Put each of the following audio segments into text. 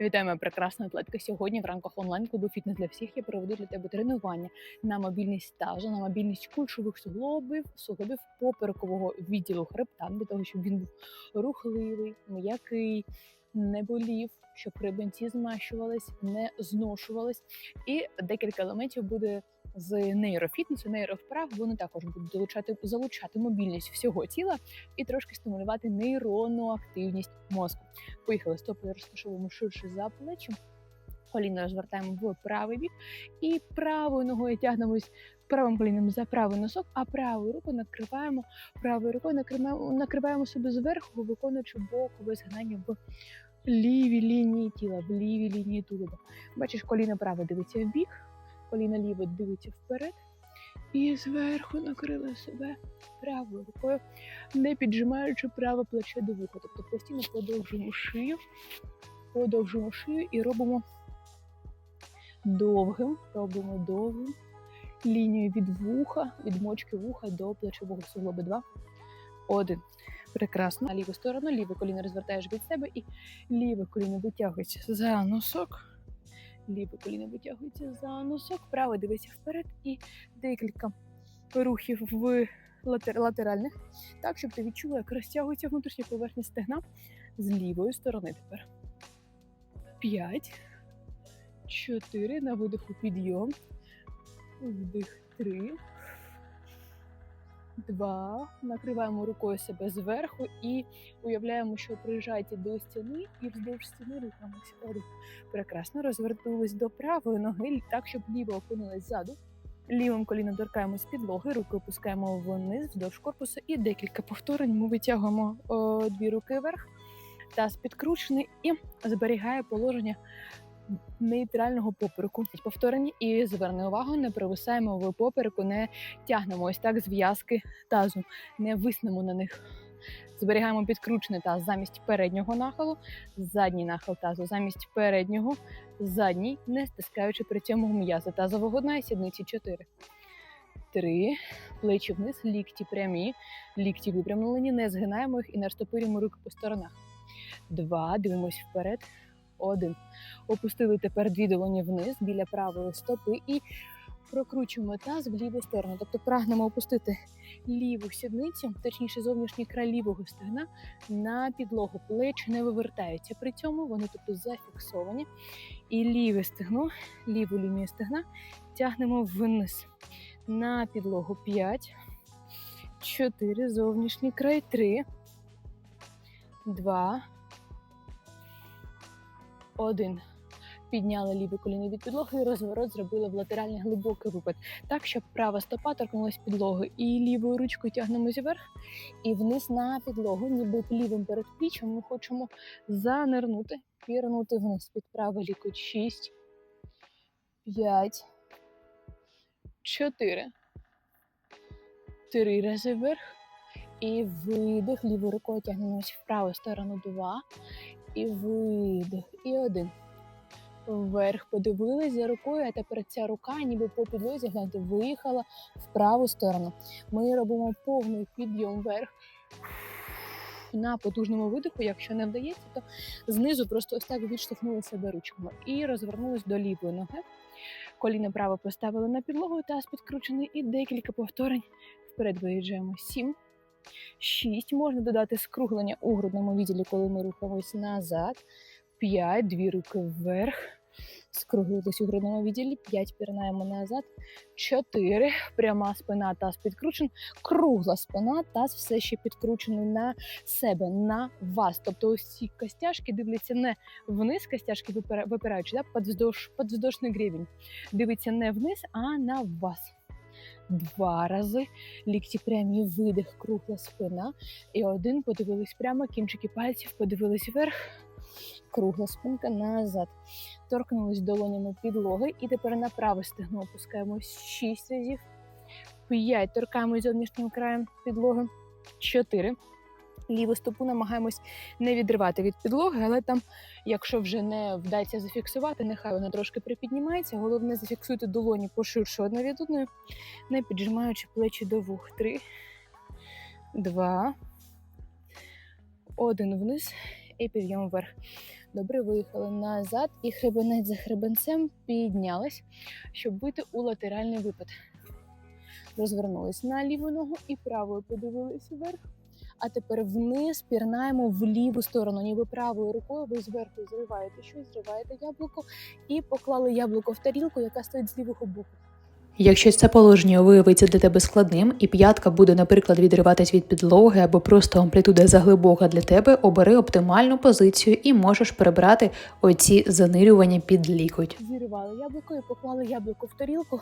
Вітаємо, прекрасна атлетка. Сьогодні в рамках онлайн-клубу Фітнес для всіх я проведу для тебе тренування на мобільність стажу, на мобільність кульшових суглобів, суглобів поперекового відділу хребта, для того, щоб він був рухливий, м'який, не болів, щоб хребенці змащувались, не зношувались. І декілька елементів буде з нейрофітнесу, нейровправ. Вони також будуть долучати залучати мобільність всього тіла і трошки стимулювати нейронну активність мозку. Поїхали стопи розташовуємо ширше за плечем. Коліно розвертаємо в правий бік і правою ногою тягнемось правим коліном за правий носок, а правою рукою накриваємо правою рукою накриваємо, накриваємо себе зверху, виконуючи бокове згинання в лівій лінії тіла, в лівій лінії тулуба. Бачиш, коліно праве дивиться в бік, коліно ліве дивиться вперед. І зверху накрили себе правою рукою, не піджимаючи праве плече до вуха. Тобто постійно подовжуємо шию, подовжуємо шию і робимо довгим, робимо довгим лінію від вуха, від мочки вуха до плечового суглоба. Два. Один. Прекрасно. На ліву сторону, ліве коліно розвертаєш від себе і ліве коліно витягується за носок. Ліве коліно витягується за носок, праве дивиться вперед і декілька рухів в латер- латеральних, так, щоб ти відчула, як розтягується внутрішня поверхня стегна з лівої сторони тепер. П'ять. Чотири. На видиху підйом. Вдих. Три. Два. Накриваємо рукою себе зверху і уявляємо, що приїжджаєте до стіни і вздовж стіни рухаємося. Один. Прекрасно. Розвернулись до правої ноги, так, щоб ліва опинилась ззаду. Лівим коліном торкаємось підлоги, руки опускаємо вниз вздовж корпусу і декілька повторень. Ми витягуємо о, дві руки вверх, таз підкручений і зберігає положення нейтрального попереку. Повторені і зверни увагу, не провисаємо в попереку, не тягнемо ось так зв'язки тазу, не виснемо на них. Зберігаємо підкручений таз замість переднього нахилу, задній нахил тазу замість переднього, задній, не стискаючи при цьому м'язи тазового дна і сідниці 4. Три. Плечі вниз, лікті прямі, лікті випрямлені, не згинаємо їх і не розтопирюємо руки по сторонах. Два. Дивимось вперед. Один. Опустили тепер дві долоні вниз біля правої стопи і прокручуємо таз в ліву сторону. Тобто прагнемо опустити ліву сідницю, точніше зовнішній край лівого стегна на підлогу. Плечі не вивертаються. При цьому вони тобто зафіксовані. І ліве стегно, ліву лінію стегна тягнемо вниз на підлогу 5, 4, зовнішній край 3, 2, 1. Підняли ліве коліно від підлоги і розворот зробили в латеральний глибокий випад. Так, щоб права стопа торкнулась підлоги. І лівою ручкою тягнемось вверх і вниз на підлогу, ніби лівим передпліччям ми хочемо занирнути, пірнути вниз під правий лікоть. 6, 5, 4, Три рази вверх. І видих. Лівою рукою тягнемось в праву сторону. Два. І видих. І один. Вверх подивились за рукою, а тепер ця рука, ніби по підлозі, гляньте, виїхала в праву сторону. Ми робимо повний підйом вверх. На потужному видиху, якщо не вдається, то знизу просто ось так відштовхнули себе ручками і розвернулись до лівої ноги. Коліно право поставили на підлогу, таз підкручений, і декілька повторень вперед виїжджаємо. Сім. Шість. Можна додати скруглення у грудному відділі, коли ми рухаємось назад. П'ять. Дві руки вверх. Скруглились у грудному відділі. П'ять. Пірнаємо назад. Чотири. Пряма спина, таз підкручений. Кругла спина, таз все ще підкручений на себе, на вас. Тобто ось ці костяшки дивляться не вниз, костяшки випираючи, да, подвздошний гребінь. Дивиться не вниз, а на вас. Два рази. Лікті прямі, видих, кругла спина. І один подивились прямо, кінчики пальців подивились вверх. Кругла спинка назад. Торкнулись долонями підлоги. І тепер на праве стегно опускаємось 6 разів. 5. Торкаємось зовнішнім краєм підлоги. 4. Ліву стопу намагаємось не відривати від підлоги, але там, якщо вже не вдасться зафіксувати, нехай вона трошки припіднімається. Головне, зафіксуйте долоні поширше одна від одної, не піджимаючи плечі до вух. Три, два, один вниз і підйом вверх. Добре, виїхали назад і хребенець за хребенцем піднялись, щоб вийти у латеральний випад. Розвернулись на ліву ногу і правою подивились вверх. А тепер вниз пірнаємо в ліву сторону, ніби правою рукою ви зверху зриваєте щось, зриваєте яблуко і поклали яблуко в тарілку, яка стоїть з лівого боку. Якщо це положення виявиться для тебе складним, і п'ятка буде, наприклад, відриватись від підлоги або просто амплітуда заглибока для тебе, обери оптимальну позицію і можеш прибрати оці занирювання під лікоть. Зірвали яблуко і поклали яблуко в тарілку,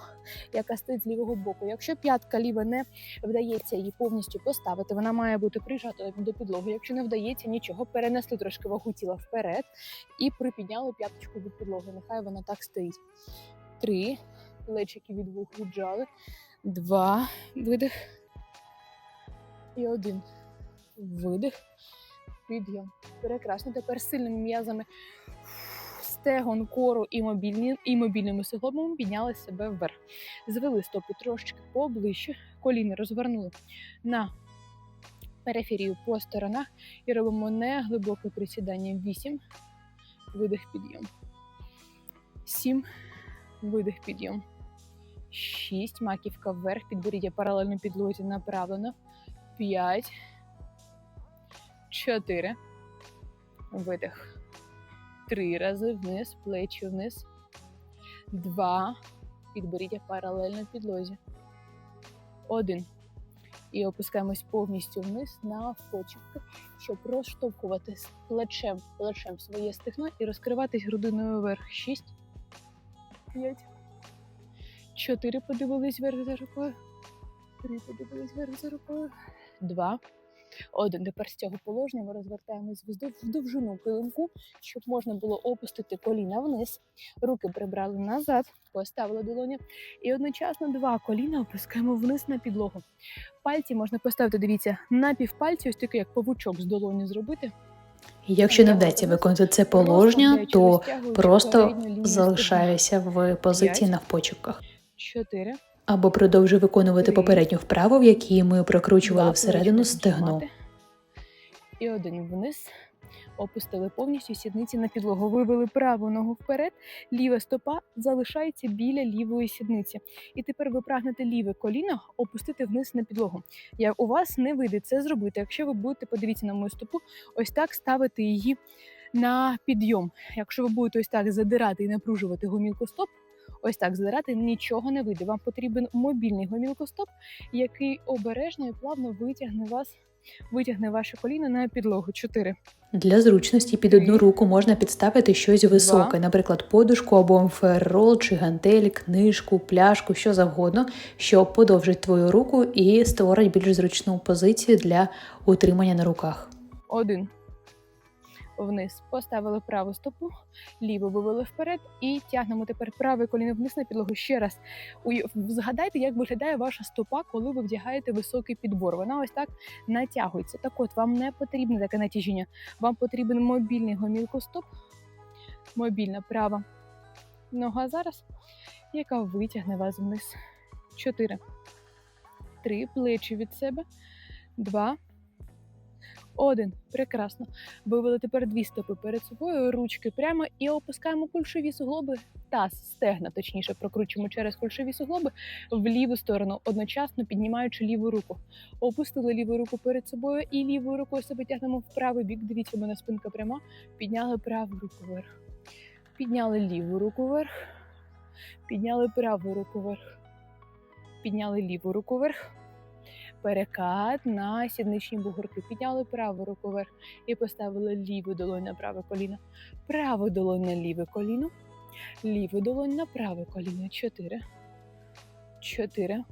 яка стоїть з лівого боку. Якщо п'ятка ліва не вдається її повністю поставити, вона має бути прижата до підлоги. Якщо не вдається нічого, перенесли трошки вагу тіла вперед і припідняли п'яточку від підлоги. Нехай вона так стоїть. Три. Плечики від вух віджали. Два. Видих. І один. Видих. Підйом. Прекрасно. Тепер сильними м'язами стегон, кору і, мобільні, і мобільними суглобами підняли себе вверх. Звели стопи трошечки поближче, коліни розвернули на периферію по сторонах і робимо не глибоке присідання. 8, видих, підйом. 7, видих, підйом. 6, маківка вверх, підборіддя паралельно підлозі направлено. 5, 4, видих. Три рази вниз, плечі вниз. Два. Підборіддя паралельно підлозі. Один. І опускаємось повністю вниз на почепки, щоб розштовхувати плечем, плечем своє стегно і розкриватись грудиною вверх. Шість. П'ять. Чотири подивились вверх за рукою. Три подивились вверх за рукою. Два. Один. Тепер з цього положення ми розвертаємось в довжину килимку, щоб можна було опустити коліна вниз. Руки прибрали назад, поставили долоні. І одночасно два коліна опускаємо вниз на підлогу. Пальці можна поставити, дивіться, на півпальці, ось таке, як павучок з долоні зробити. Якщо не вдається виконати це положення, то просто залишаюся в позиції на впочіпках. 4. Або продовжуй виконувати попередню вправу, в якій ми прокручували всередину стегно. І один вниз. Опустили повністю сідниці на підлогу. Вивели праву ногу вперед, ліва стопа залишається біля лівої сідниці. І тепер ви прагнете ліве коліно опустити вниз на підлогу. Як у вас не вийде це зробити, якщо ви будете, подивіться на мою стопу, ось так ставити її на підйом. Якщо ви будете ось так задирати і напружувати гумілку стоп, ось так задирати, нічого не вийде. Вам потрібен мобільний гомілкостоп, який обережно і плавно витягне вас, витягне ваше коліно на підлогу. Чотири. Для зручності під одну руку можна підставити щось високе, наприклад, подушку або феррол чи гантель, книжку, пляшку, що завгодно, що подовжить твою руку і створить більш зручну позицію для утримання на руках. Один. Вниз поставили праву стопу, ліву вивели вперед і тягнемо тепер праве коліно вниз на підлогу. Ще раз згадайте, як виглядає ваша стопа, коли ви вдягаєте високий підбор. Вона ось так натягується. Так от, вам не потрібне таке натяжіння. Вам потрібен мобільний гомілкостоп, мобільна права нога зараз, яка витягне вас вниз. Чотири. Три. Плечі від себе. Два. Один. Прекрасно. Вивели тепер дві стопи перед собою, ручки прямо і опускаємо кульшові суглоби, таз, стегна, точніше, прокручуємо через кульшові суглоби в ліву сторону, одночасно піднімаючи ліву руку. Опустили ліву руку перед собою і лівою рукою себе тягнемо в правий бік. Дивіться, у мене спинка пряма. Підняли праву руку вверх. Підняли ліву руку вверх. Підняли праву руку вверх. Підняли ліву руку вверх. Перекат на сідничні бугорки. Підняли праву руку вверх і поставили ліву долонь на праве коліно. Праву долонь на ліве коліно. Ліву долонь на праве коліно. Чотири. Чотири.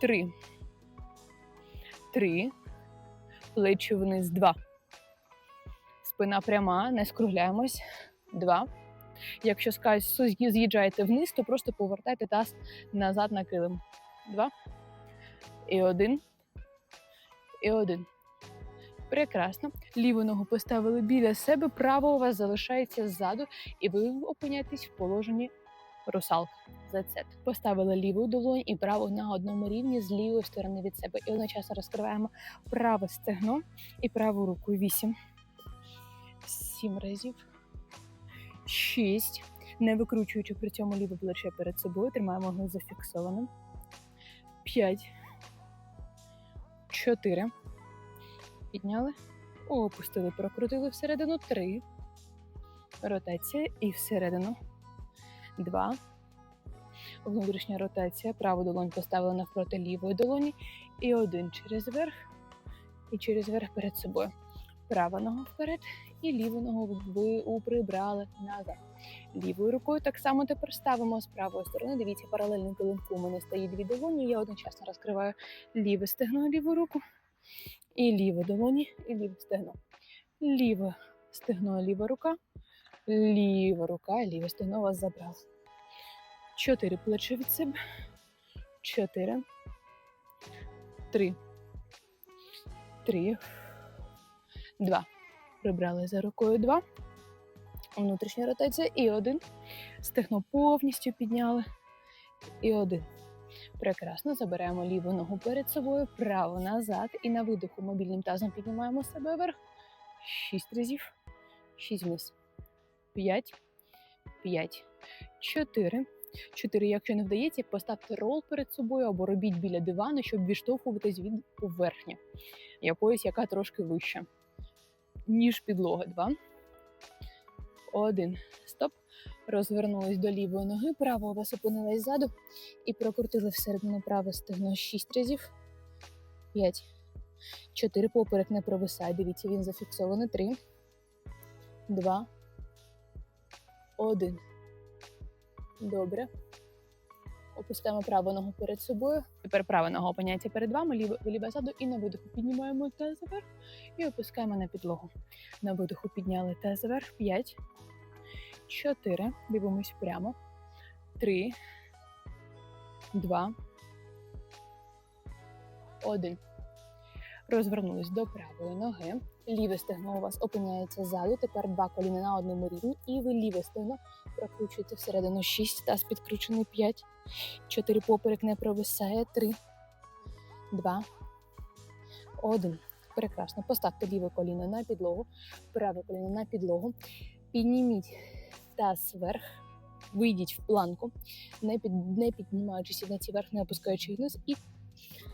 Три. Три. Плечі вниз. Два. Спина пряма. Не скругляємось. Два. Якщо з'їжджаєте вниз, то просто повертайте таз назад на килим. Два. І один. І один. Прекрасно. Ліву ногу поставили біля себе, право у вас залишається ззаду, і ви опиняєтесь в положенні русалка. Зацет. Поставили ліву долонь і праву на одному рівні з лівої сторони від себе. І одночасно розкриваємо праве стегно і праву руку. Вісім. Сім разів. Шість. Не викручуючи при цьому ліве плече перед собою, тримаємо його зафіксованим. П'ять. Чотири. Підняли. Опустили, прокрутили всередину. Три. Ротація і всередину. Два. Внутрішня ротація. Праву долонь поставили навпроти лівої долоні. І один через верх. І через верх перед собою. Права нога вперед і ліву ногу ви прибрали назад. Лівою рукою так само тепер ставимо з правої сторони. Дивіться, паралельно килимку у мене стоїть дві долоні. Я одночасно розкриваю ліве стегно, ліву руку, і ліве долоні, і ліве стегно. Ліве стегно, ліва рука, ліва рука, ліве стегно вас забрало. Чотири плечі від себе. Чотири. Три. Три. Два. Прибрали за рукою два. Внутрішня ротація і один. Стегно повністю підняли. І один. Прекрасно. Забираємо ліву ногу перед собою, праву назад. І на видиху мобільним тазом піднімаємо себе вверх. Шість разів. Шість вниз. П'ять. П'ять. Чотири. Чотири. Якщо не вдається, поставте рол перед собою або робіть біля дивану, щоб відштовхуватись від поверхні, якоїсь, яка трошки вища, ніж підлога. Два. Один. Стоп. Розвернулись до лівої ноги, права у вас опинилась ззаду і прокрутили всередину праве стегно 6 разів. 5. 4 поперек не провисає. Дивіться, він зафіксований. 3. 2. 1. Добре. Опускаємо праву ногу перед собою. Тепер права нога опиняється перед вами, ліва, ліва ззаду і на видиху піднімаємо таз вверх і опускаємо на підлогу. На видиху підняли таз вверх. 5. 4. Дивимось прямо. 3. 2. 1. Розвернулись до правої ноги. Ліве стегно у вас опиняється ззаду. Тепер два коліна на одному рівні. І ви ліве стегно прокручуєте всередину 6, таз підкручений 5. 4 поперек не провисає. 3. 2. 1. Прекрасно. Поставте ліве коліно на підлогу, праве коліно на підлогу. Підніміть таз вверх, вийдіть в планку, не, під, не піднімаючись на ці верх, не опускаючи вниз, і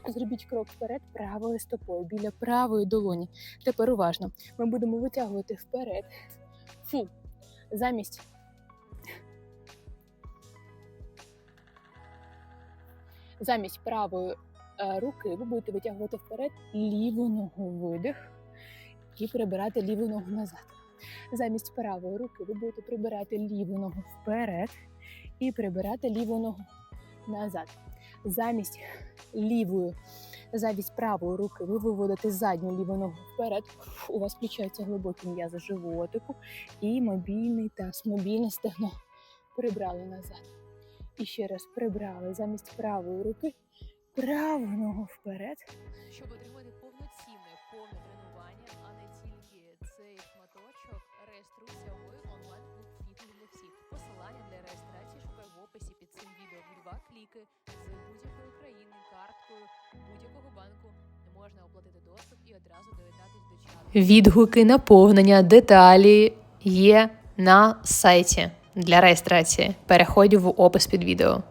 зробіть крок вперед правою стопою біля правої долоні. Тепер уважно. Ми будемо витягувати вперед. Фу. Замість. Замість правої е, руки ви будете витягувати вперед ліву ногу видих і прибирати ліву ногу назад. Замість правої руки ви будете прибирати ліву ногу вперед і прибирати ліву ногу назад. Замість лівої, замість правої руки ви виводите задню ліву ногу вперед. У вас включаються глибокі м'язи животику і мобільний таз, мобільне стегно. Прибрали назад. І ще раз прибрали замість правої руки праву ногу вперед. Щоб отримати повноцінне повне тренування, а не тільки цей шматочок, реєструйся два кліки з будь-якої країни, карткою, будь-якого банку можна оплатити доступ і одразу доєднатися до чату. Відгуки, наповнення, деталі є на сайті для реєстрації. Переходь в опис під відео.